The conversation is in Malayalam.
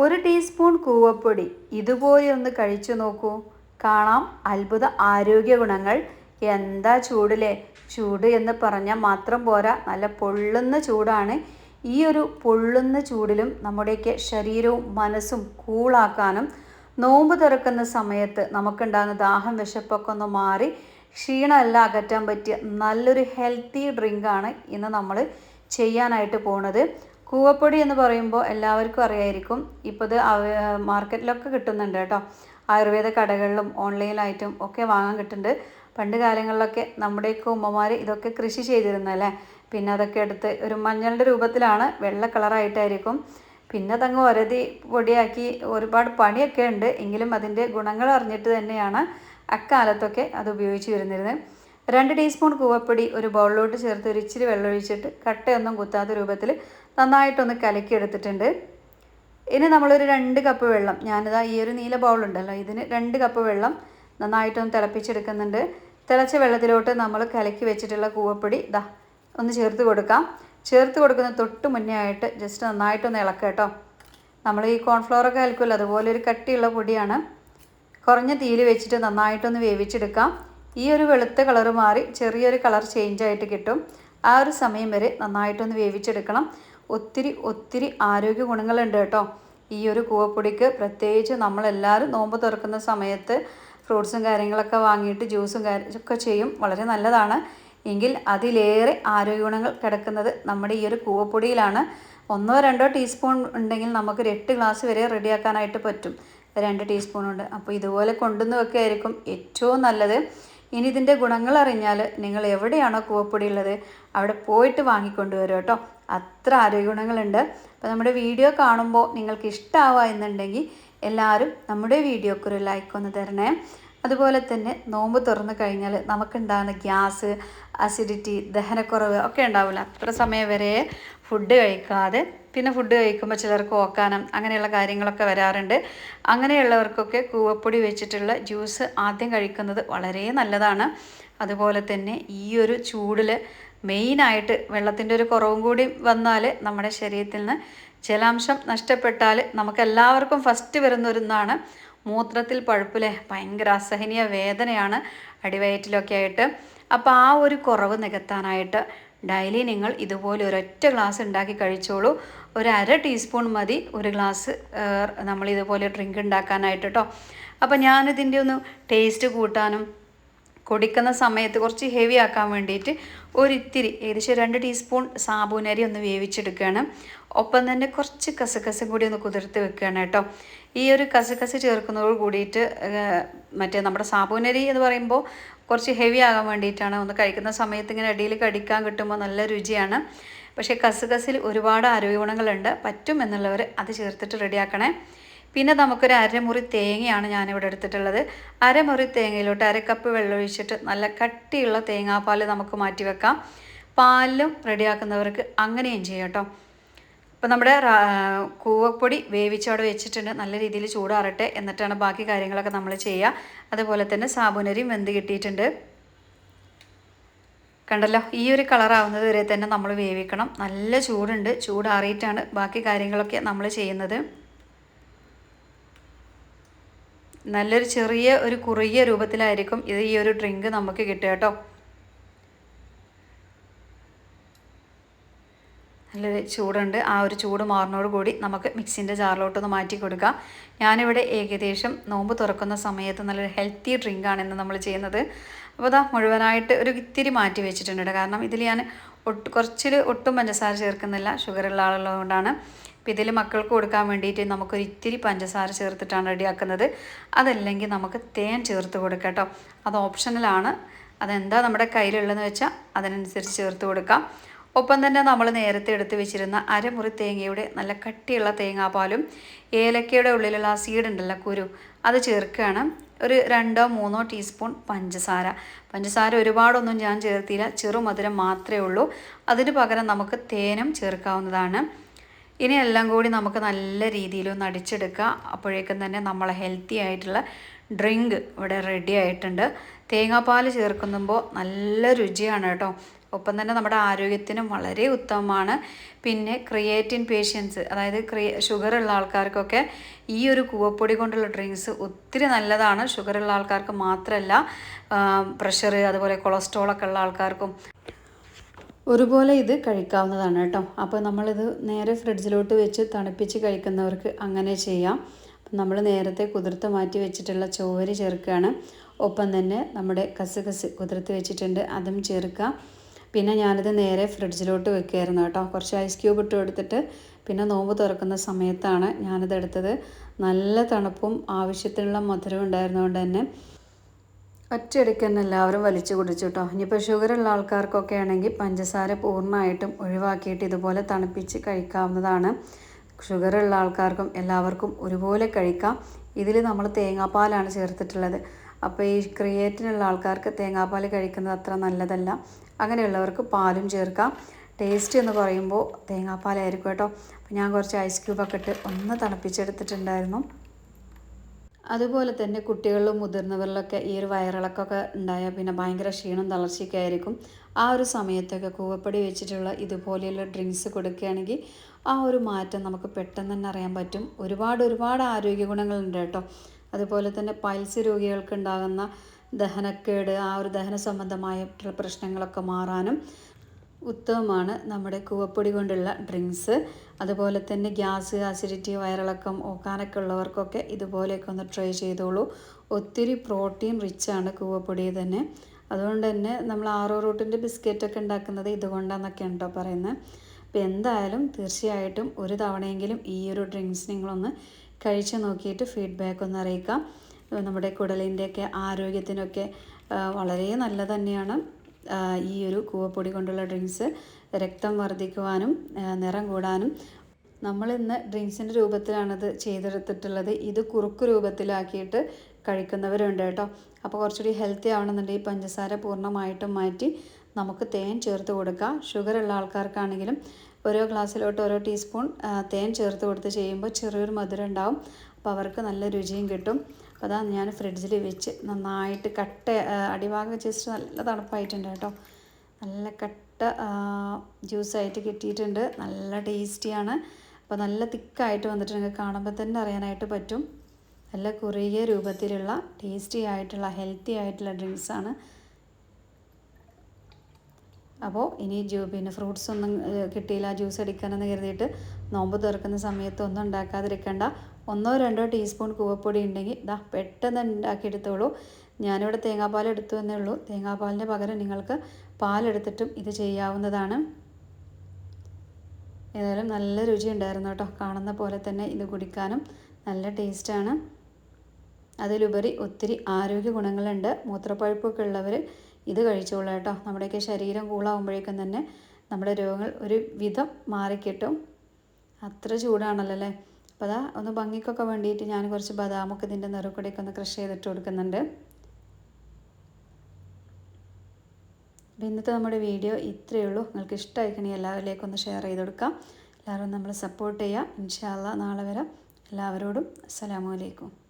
ഒരു ടീസ്പൂൺ കൂവപ്പൊടി ഇതുപോലെ ഒന്ന് കഴിച്ചു നോക്കൂ. കാണാം അത്ഭുത ആരോഗ്യ ഗുണങ്ങൾ. എന്താ ചൂടിലെ? ചൂട് എന്ന് പറഞ്ഞാൽ മാത്രം പോരാ. നല്ല പൊള്ളുന്ന ചൂടാണ്. ഈ ഒരു പൊള്ളുന്ന ചൂടിലും നമ്മുടെയൊക്കെ ശരീരവും മനസ്സും കൂളാക്കാനും നോമ്പ് തുറക്കുന്ന സമയത്ത് നമുക്കുണ്ടാകുന്ന ദാഹം വിശപ്പൊക്കെ ഒന്ന് മാറി ക്ഷീണമെല്ലാം അകറ്റാൻ പറ്റിയ നല്ലൊരു ഹെൽത്തി ഡ്രിങ്കാണ് ഇന്ന് നമ്മൾ ചെയ്യാനായിട്ട് പോണത്. കൂവപ്പൊടി എന്ന് പറയുമ്പോൾ എല്ലാവർക്കും അറിയായിരിക്കും. ഇപ്പോൾ ഇത് മാർക്കറ്റിലൊക്കെ കിട്ടുന്നുണ്ട് കേട്ടോ. ആയുർവേദ കടകളിലും ഓൺലൈനായിട്ടും ഒക്കെ വാങ്ങാൻ കിട്ടുന്നുണ്ട്. പണ്ട് കാലങ്ങളിലൊക്കെ നമ്മുടെയൊക്കെ ഉമ്മമാർ ഇതൊക്കെ കൃഷി ചെയ്തിരുന്നല്ലേ പിന്നെ അതൊക്കെ എടുത്ത് ഒരു മഞ്ഞളുടെ രൂപത്തിലാണ് വെള്ള കളറായിട്ടായിരിക്കും. പിന്നെ അതങ്ങ് ഒരതി പൊടിയാക്കി ഒരുപാട് പണിയൊക്കെ ഉണ്ട്. എങ്കിലും അതിന്റെ ഗുണങ്ങൾ അറിഞ്ഞിട്ട് തന്നെയാണ് അക്കാലത്തൊക്കെ അത് ഉപയോഗിച്ച് വരുന്നിരുന്നത്. രണ്ട് ടീസ്പൂൺ കൂവപ്പൊടി ഒരു ബൗളിലോട്ട് ചേർത്ത് ഒരു ഇച്ചിരി വെള്ളം ഒഴിച്ചിട്ട് കട്ടയൊന്നും കുത്താത്ത രൂപത്തിൽ നന്നായിട്ടൊന്ന് കലക്കിയെടുത്തിട്ടുണ്ട്. ഇനി നമ്മളൊരു രണ്ട് കപ്പ് വെള്ളം ഞാനിതാ ഈ ഒരു നീല ബൗളുണ്ടല്ലോ ഇതിന് രണ്ട് കപ്പ് വെള്ളം നന്നായിട്ടൊന്ന് തിളപ്പിച്ചെടുക്കുന്നുണ്ട്. തിളച്ച വെള്ളത്തിലോട്ട് നമ്മൾ കലക്കി വെച്ചിട്ടുള്ള കൂവപ്പൊടി ഇതാ ഒന്ന് ചേർത്ത് കൊടുക്കാം. ചേർത്ത് കൊടുക്കുന്ന തൊട്ട് മുന്നേ ആയിട്ട് ജസ്റ്റ് നന്നായിട്ടൊന്ന് ഇളക്കുക കേട്ടോ. നമ്മൾ ഈ കോൺഫ്ലവറൊക്കെ കലക്കുമല്ലോ അതുപോലെ ഒരു കട്ടിയുള്ള പൊടിയാണ്. കുറഞ്ഞ തീയിൽ വെച്ചിട്ട് നന്നായിട്ടൊന്ന് വേവിച്ചെടുക്കാം. ഈ ഒരു വെളുത്ത കളർ മാറി ചെറിയൊരു കളർ ചേഞ്ച് ആയിട്ട് കിട്ടും. ആ ഒരു സമയം വരെ നന്നായിട്ടൊന്ന് വേവിച്ചെടുക്കണം. ഒത്തിരി ഒത്തിരി ആരോഗ്യ ഗുണങ്ങളുണ്ട് കേട്ടോ. ഈ ഒരു കൂവപ്പൊടിക്ക് പ്രത്യേകിച്ച് നമ്മളെല്ലാവരും നോമ്പ് തുറക്കുന്ന സമയത്ത് ഫ്രൂട്ട്സും കാര്യങ്ങളൊക്കെ വാങ്ങിയിട്ട് ജ്യൂസും കാര്യമൊക്കെ ചെയ്യും. വളരെ നല്ലതാണ്. എങ്കിൽ അതിലേറെ ആരോഗ്യ ഗുണങ്ങൾ കിടക്കുന്നത് നമ്മുടെ ഈ ഒരു കൂവപ്പൊടിയിലാണ്. ഒന്നോ രണ്ടോ ടീസ്പൂൺ ഉണ്ടെങ്കിൽ നമുക്കൊരു എട്ട് ഗ്ലാസ് വരെ റെഡിയാക്കാനായിട്ട് പറ്റും. രണ്ട് ടീസ്പൂൺ ഉണ്ട്. അപ്പോൾ ഇതുപോലെ കൊണ്ടുവന്ന് വെക്കുകയായിരിക്കും ഏറ്റവും നല്ലത്. ഇനി ഇതിന്റെ ഗുണങ്ങൾ അറിഞ്ഞാൽ നിങ്ങൾ എവിടെയാണോ കൂവപ്പൊടി ഉള്ളത് അവിടെ പോയിട്ട് വാങ്ങിക്കൊണ്ട് വരും കേട്ടോ. അത്ര ആരോഗ്യ ഗുണങ്ങളുണ്ട് അപ്പോൾ നമ്മുടെ വീഡിയോ കാണുമ്പോൾ നിങ്ങൾക്ക് ഇഷ്ടമാവുക എന്നുണ്ടെങ്കിൽ എല്ലാവരും നമ്മുടെ വീഡിയോക്ക് ഒരു ലൈക്ക് ഒന്ന് തരണേ. അതുപോലെ തന്നെ നോമ്പ് തുറന്നു കഴിഞ്ഞാൽ നമുക്കുണ്ടാകുന്ന ഗ്യാസ് അസിഡിറ്റി ദഹനക്കുറവ് ഒക്കെ ഉണ്ടാവില്ല. അത്ര സമയം വരെ ഫുഡ് കഴിക്കാതെ പിന്നെ ഫുഡ് കഴിക്കുമ്പോൾ ചിലർക്ക് ഓക്കാനം അങ്ങനെയുള്ള കാര്യങ്ങളൊക്കെ വരാറുണ്ട്. അങ്ങനെയുള്ളവർക്കൊക്കെ കൂവപ്പൊടി വെച്ചിട്ടുള്ള ജ്യൂസ് ആദ്യം കഴിക്കുന്നത് വളരെ നല്ലതാണ്. അതുപോലെ തന്നെ ഈ ഒരു ചൂടിൽ മെയിനായിട്ട് വെള്ളത്തിന്റെ ഒരു കുറവും കൂടി വന്നാൽ നമ്മുടെ ശരീരത്തിൽ നിന്ന് ജലാംശം നഷ്ടപ്പെട്ടാൽ നമുക്കെല്ലാവർക്കും ഫസ്റ്റ് വരുന്ന ഒന്നാണ് മൂത്രത്തിൽ പഴുപ്പിലെ ഭയങ്കര അസഹനീയ വേദനയാണ് അടിവയറ്റിലൊക്കെ ആയിട്ട്. അപ്പോൾ ആ ഒരു കുറവ് നികത്താനായിട്ട് ഡെയിലി നിങ്ങൾ ഇതുപോലെ ഒരൊറ്റ ഗ്ലാസ് ഉണ്ടാക്കി കഴിച്ചോളൂ. ഒരു അര ടീസ്പൂൺ മതി ഒരു ഗ്ലാസ് നമ്മൾ ഇതുപോലെ ഡ്രിങ്ക് ഉണ്ടാക്കാനായിട്ട് കേട്ടോ അപ്പോൾ ഞാനിതിന്റെ ഒന്ന് ടേസ്റ്റ് കൂട്ടാനും കുടിക്കുന്ന സമയത്ത് കുറച്ച് ഹെവി ആക്കാൻ വേണ്ടിയിട്ട് ഒരിത്തിരി ഏകദേശം രണ്ട് ടീസ്പൂൺ സാബൂനരി ഒന്ന് വേവിച്ചെടുക്കുകയാണ്. ഒപ്പം തന്നെ കുറച്ച് കസകസും കൂടി ഒന്ന് കുതിർത്ത് വെക്കുകയാണ് കേട്ടോ ഈ ഒരു കസകസ് ചേർക്കുന്നതോട് കൂടിയിട്ട് മറ്റേ നമ്മുടെ സാബൂനരി എന്ന് പറയുമ്പോൾ കുറച്ച് ഹെവി ആകാൻ വേണ്ടിയിട്ടാണ് ഒന്ന് കഴിക്കുന്ന സമയത്ത് ഇങ്ങനെ അടിയിൽ കടിക്കാൻ കിട്ടുമ്പോൾ നല്ല രുചിയാണ്. പക്ഷേ കസുകസിൽ ഒരുപാട് ആരോഗ്യ ഗുണങ്ങളുണ്ട് പറ്റും എന്നുള്ളവർ അത് ചേർത്തിട്ട് റെഡിയാക്കണേ. പിന്നെ നമുക്കൊരു അരമുറി തേങ്ങയാണ് ഞാനിവിടെ എടുത്തിട്ടുള്ളത്. അരമുറി തേങ്ങയിലോട്ട് അര കപ്പ് വെള്ളം ഒഴിച്ചിട്ട് നല്ല കട്ടിയുള്ള തേങ്ങാപ്പാൽ നമുക്ക് മാറ്റി വെക്കാം പാലിലും റെഡിയാക്കുന്നവർക്ക് അങ്ങനെയും ചെയ്യാം കേട്ടോ. അപ്പോൾ നമ്മുടെ കൂവപ്പൊടി വേവിച്ചവിടെ വെച്ചിട്ടുണ്ട്. നല്ല രീതിയിൽ ചൂടാറട്ടെ എന്നിട്ടാണ് ബാക്കി കാര്യങ്ങളൊക്കെ നമ്മൾ ചെയ്യുക അതുപോലെ തന്നെ സാബുനരിയും വെന്ത് കിട്ടിയിട്ടുണ്ട്. കണ്ടല്ലോ ഈ ഒരു കളറാവുന്നത് വരെ തന്നെ നമ്മൾ വേവിക്കണം. നല്ല ചൂടുണ്ട്. ചൂടാറിയിട്ടാണ് ബാക്കി കാര്യങ്ങളൊക്കെ നമ്മൾ ചെയ്യുന്നത്. നല്ലൊരു ചെറിയ ഒരു കുറുകിയ രൂപത്തിലായിരിക്കും ഇത് ഈ ഒരു ഡ്രിങ്ക് നമുക്ക് കിട്ടുക കേട്ടോ. നല്ലൊരു ചൂടുണ്ട്. ആ ഒരു ചൂട് മാറുന്നതോട് കൂടി നമുക്ക് മിക്സിന്റെ ജാറിലോട്ടൊന്ന് മാറ്റി കൊടുക്കാം. ഞാനിവിടെ ഏകദേശം നോമ്പ് തുറക്കുന്ന സമയത്ത് നല്ലൊരു ഹെൽത്തി ഡ്രിങ്കാണ് ഇന്ന് നമ്മൾ ചെയ്യുന്നത്. അപ്പോൾ അതാ മുഴുവനായിട്ട് ഒരു ഇത്തിരി മാറ്റി വെച്ചിട്ടുണ്ട്. കാരണം ഇതിൽ ഞാൻ ഒട്ട് കുറച്ചിൽ ഒട്ടും പഞ്ചസാര ചേർക്കുന്നില്ല. ഷുഗറുള്ള ആളുള്ളതുകൊണ്ടാണ് അപ്പോൾ ഇതിൽ മക്കൾക്ക് കൊടുക്കാൻ വേണ്ടിയിട്ട് നമുക്കൊരു ഇത്തിരി പഞ്ചസാര ചേർത്തിട്ടാണ് റെഡിയാക്കുന്നത്. അതല്ലെങ്കിൽ നമുക്ക് തേൻ ചേർത്ത് കൊടുക്കാം കേട്ടോ. അത് ഓപ്ഷണലാണ് അതെന്താ നമ്മുടെ കയ്യിലുള്ളതെന്ന് വെച്ചാൽ അതിനനുസരിച്ച് ചേർത്ത് കൊടുക്കാം. ഒപ്പം തന്നെ നമ്മൾ നേരത്തെ എടുത്ത് വെച്ചിരുന്ന അരമുറി തേങ്ങയുടെ നല്ല കട്ടിയുള്ള തേങ്ങാപ്പാലും ഏലക്കയുടെ ഉള്ളിലുള്ള ആ സീഡ് ഉണ്ടല്ലോ കുരു അത് ചേർക്കുകയാണ്. ഒരു രണ്ടോ മൂന്നോ ടീസ്പൂൺ പഞ്ചസാര. പഞ്ചസാര ഒരുപാടൊന്നും ഞാൻ ചേർത്തില്ല ചെറുമധുരം മാത്രമേ ഉള്ളൂ. അതിന് പകരം നമുക്ക് തേനും ചേർക്കാവുന്നതാണ്. ഇനി എല്ലാം കൂടി നമുക്ക് നല്ല രീതിയിലൊന്ന് അടിച്ചെടുക്കുക. അപ്പോഴേക്കും തന്നെ നമ്മൾ ഹെൽത്തി ആയിട്ടുള്ള ഡ്രിങ്ക് ഇവിടെ റെഡി ആയിട്ടുണ്ട്. തേങ്ങാപ്പാൽ ചേർക്കുമ്പോൾ നല്ല രുചിയാണ് കേട്ടോ. ഒപ്പം തന്നെ നമ്മുടെ ആരോഗ്യത്തിനും വളരെ ഉത്തമമാണ്. പിന്നെ ക്രിയേറ്റിൻ പേഷ്യൻസ് അതായത് ക്രിയ ഷുഗർ ഉള്ള ആൾക്കാർക്കൊക്കെ ഈ ഒരു കൂവപ്പൊടി കൊണ്ടുള്ള ഡ്രിങ്ക്സ് ഒത്തിരി നല്ലതാണ്. ഷുഗർ ഉള്ള ആൾക്കാർക്ക് മാത്രമല്ല പ്രഷർ അതുപോലെ കൊളസ്ട്രോളൊക്കെ ഉള്ള ആൾക്കാർക്കും. ഒരുപോലെ ഇത് കഴിക്കാവുന്നതാണ് കേട്ടോ. അപ്പോൾ നമ്മളിത് നേരെ ഫ്രിഡ്ജിലോട്ട് വെച്ച് തണുപ്പിച്ച് കഴിക്കുന്നവർക്ക് അങ്ങനെ ചെയ്യാം. നമ്മൾ നേരത്തെ കുതിർത്ത് മാറ്റി വെച്ചിട്ടുള്ള ചോര് ചേർക്കുകയാണ്. ഒപ്പം തന്നെ നമ്മുടെ കസുകസ് കുതിർത്ത് വെച്ചിട്ടുണ്ട് അതും ചേർക്കാം. പിന്നെ ഞാനിത് നേരെ ഫ്രിഡ്ജിലോട്ട് വെക്കുകയായിരുന്നു കേട്ടോ. കുറച്ച് ഐസ് ക്യൂബ് ഇട്ട് കൊടുത്തിട്ട് പിന്നെ നോമ്പ് തുറക്കുന്ന സമയത്താണ് ഞാനിത് എടുത്തത്. നല്ല തണുപ്പും ആവശ്യത്തിനുള്ള മധുരവും ഉണ്ടായിരുന്നതുകൊണ്ട് തന്നെ ഒറ്റയടിക്ക് തന്നെ എല്ലാവരും വലിച്ചു കുടിച്ചു കേട്ടോ. ഇനിയിപ്പോൾ ഷുഗറുള്ള ആൾക്കാർക്കൊക്കെ ആണെങ്കിൽ പഞ്ചസാര പൂർണമായിട്ടും ഒഴിവാക്കിയിട്ട് ഇതുപോലെ തണുപ്പിച്ച് കഴിക്കാവുന്നതാണ്. ഷുഗറുള്ള ആൾക്കാർക്കും എല്ലാവർക്കും ഒരുപോലെ കഴിക്കാം. ഇതിൽ നമ്മൾ തേങ്ങാപ്പാലാണ് ചേർത്തിട്ടുള്ളത്. അപ്പോൾ ഈ ക്രിയേറ്റിനുള്ള ആൾക്കാർക്ക് തേങ്ങാപ്പാൽ കഴിക്കുന്നത് അത്ര നല്ലതല്ല. അങ്ങനെയുള്ളവർക്ക് പാലും ചേർക്കാം. ടേസ്റ്റ് എന്ന് പറയുമ്പോൾ തേങ്ങാപ്പാലായിരിക്കും കേട്ടോ. അപ്പോൾ ഞാൻ കുറച്ച് ഐസ് ക്യൂബൊക്കെ ഇട്ട് ഒന്ന് തണുപ്പിച്ചെടുത്തിട്ടുണ്ടായിരുന്നു. അതുപോലെ തന്നെ കുട്ടികളിലും മുതിർന്നവരിലൊക്കെ ഈ ഒരു വയറിളക്കൊക്കെ ഉണ്ടായാൽ പിന്നെ ഭയങ്കര ക്ഷീണം തളർച്ചയൊക്കെ ആയിരിക്കും. ആ ഒരു സമയത്തൊക്കെ കൂവപ്പടി വെച്ചിട്ടുള്ള ഇതുപോലെയുള്ള ഡ്രിങ്ക്സ് കൊടുക്കുകയാണെങ്കിൽ ആ ഒരു മാറ്റം നമുക്ക് പെട്ടെന്ന് തന്നെ അറിയാൻ പറ്റും. ഒരുപാട് ഒരുപാട് ആരോഗ്യ ഗുണങ്ങളുണ്ട് കേട്ടോ. അതുപോലെ തന്നെ പൈൽസ് രോഗികൾക്ക് ഉണ്ടാകുന്ന ദഹനക്കേട് ആ ഒരു ദഹന സംബന്ധമായിട്ടുള്ള പ്രശ്നങ്ങളൊക്കെ മാറാനും ഉത്തമമാണ് നമ്മുടെ കൂവപ്പൊടി കൊണ്ടുള്ള ഡ്രിങ്ക്സ്. അതുപോലെ തന്നെ ഗ്യാസ് ആസിഡിറ്റി വയറിളക്കം ഓക്കാനൊക്കെ ഉള്ളവർക്കൊക്കെ ഇതുപോലെയൊക്കെ ഒന്ന് ട്രൈ ചെയ്തോളൂ. ഒത്തിരി പ്രോട്ടീൻ റിച്ചാണ് കൂവപ്പൊടി തന്നെ. അതുകൊണ്ട് തന്നെ നമ്മൾ ആറോ റൂട്ടിന്റെ ബിസ്ക്കറ്റൊക്കെ ഉണ്ടാക്കുന്നത് ഇതുകൊണ്ടാണെന്നൊക്കെയാണ് കേട്ടോ പറയുന്നത്. അപ്പോൾ എന്തായാലും തീർച്ചയായിട്ടും ഒരു തവണയെങ്കിലും ഈ ഒരു ഡ്രിങ്ക്സ് നിങ്ങളൊന്ന് കഴിച്ചു നോക്കിയിട്ട് ഫീഡ്ബാക്ക് ഒന്ന് അറിയിക്കാം. നമ്മുടെ കുടലിന്റെയൊക്കെ ആരോഗ്യത്തിനൊക്കെ വളരെ നല്ല തന്നെയാണ്. ഈ ഒരു കൂവപ്പൊടി കൊണ്ടുള്ള ഡ്രിങ്ക്സ് രക്തം വർദ്ധിക്കുവാനും നിറം കൂടാനും. നമ്മളിന്ന് ഡ്രിങ്ക്സിന്റെ രൂപത്തിലാണത് ചെയ്തെടുത്തിട്ടുള്ളത്. ഇത് കുറുക്ക് രൂപത്തിലാക്കിയിട്ട് കഴിക്കുന്നവരുണ്ട് കേട്ടോ. അപ്പോൾ കുറച്ചുകൂടി ഹെൽത്തി ആവണമെന്നുണ്ടെങ്കിൽ പഞ്ചസാര പൂർണമായിട്ടും മാറ്റി നമുക്ക് തേൻ ചേർത്ത് കൊടുക്കാം. ഷുഗർ ഉള്ള ആൾക്കാർക്കാണെങ്കിലും ഓരോ ഗ്ലാസ്സിലോട്ട് ഓരോ ടീസ്പൂൺ തേൻ ചേർത്ത് കൊടുത്ത് ചെയ്യുമ്പോൾ ചെറിയൊരു മധുരം ഉണ്ടാവും. അപ്പോൾ അവർക്ക് നല്ല രുചിയും കിട്ടും. അപ്പോൾ അതാ ഞാൻ ഫ്രിഡ്ജിൽ വെച്ച് നന്നായിട്ട് കട്ട അടിഭാഗം ജസ്റ്റ് നല്ല തണുപ്പായിട്ടുണ്ട് കേട്ടോ. നല്ല കട്ട ജ്യൂസായിട്ട് കിട്ടിയിട്ടുണ്ട്. നല്ല ടേസ്റ്റിയാണ്. അപ്പോൾ നല്ല തിക്കായിട്ട് വന്നിട്ട് നിങ്ങൾക്ക് കാണുമ്പോൾ തന്നെ അറിയാനായിട്ട് പറ്റും. നല്ല കുറുകിയ രൂപത്തിലുള്ള ടേസ്റ്റി ആയിട്ടുള്ള ഹെൽത്തി ആയിട്ടുള്ള ഡ്രിങ്ക്സാണ്. അപ്പോൾ ഇനി ജ്യൂ പിന്നെ ഫ്രൂട്ട്സ് ഒന്നും കിട്ടിയില്ല ജ്യൂസ് അടിക്കാനെന്ന് കരുതിയിട്ട് നോമ്പ് തുറക്കുന്ന സമയത്ത് ഒന്നും ഉണ്ടാക്കാതിരിക്കേണ്ട. ഒന്നോ രണ്ടോ ടീസ്പൂൺ കൂവപ്പൊടി ഉണ്ടെങ്കിൽ ഇതാ പെട്ടെന്ന് ഉണ്ടാക്കിയെടുത്തോളൂ. ഞാനിവിടെ തേങ്ങാപ്പാൽ എടുത്തു എന്നേ ഉള്ളൂ. തേങ്ങാപ്പാലിന്റെ പകരം നിങ്ങൾക്ക് പാലെടുത്തിട്ടും ഇത് ചെയ്യാവുന്നതാണ്. ഏതായാലും നല്ല രുചി ഉണ്ടായിരുന്നു കേട്ടോ. കാണുന്ന പോലെ തന്നെ ഇത് കുടിക്കാനും നല്ല ടേസ്റ്റാണ് അതിലുപരി ഒത്തിരി ആരോഗ്യ ഗുണങ്ങളുണ്ട്. മൂത്രപ്പഴുപ്പൊക്കെ ഉള്ളവർ ഇത് കഴിച്ചോളൂ കേട്ടോ. നമ്മുടെയൊക്കെ ശരീരം കൂളാകുമ്പോഴേക്കും തന്നെ നമ്മുടെ രോഗങ്ങൾ ഒരു വിധം മാറിക്കിട്ടും. അത്ര ചൂടാണല്ലോ അല്ലേ? അപ്പോൾ അതാ ഒന്ന് ഭംഗിക്കൊക്കെ വേണ്ടിയിട്ട് ഞാൻ കുറച്ച് ബദാമൊക്കെ ഇതിന്റെ നിറക്കൂടെയൊക്കെ ഒന്ന് ക്രഷ് ചെയ്തിട്ട് കൊടുക്കുന്നുണ്ട്. അപ്പോൾ ഇന്നത്തെ നമ്മുടെ വീഡിയോ ഇത്രയേ ഉള്ളൂ. നിങ്ങൾക്ക് ഇഷ്ടമായിക്കണേ എല്ലാവരിലേക്കും ഒന്ന് ഷെയർ ചെയ്ത് കൊടുക്കാം. എല്ലാവരും നമ്മൾ സപ്പോർട്ട് ചെയ്യുക. ഇൻഷാല്ല നാളെ വരാം. എല്ലാവരോടും അസ്സാം അലൈക്കും.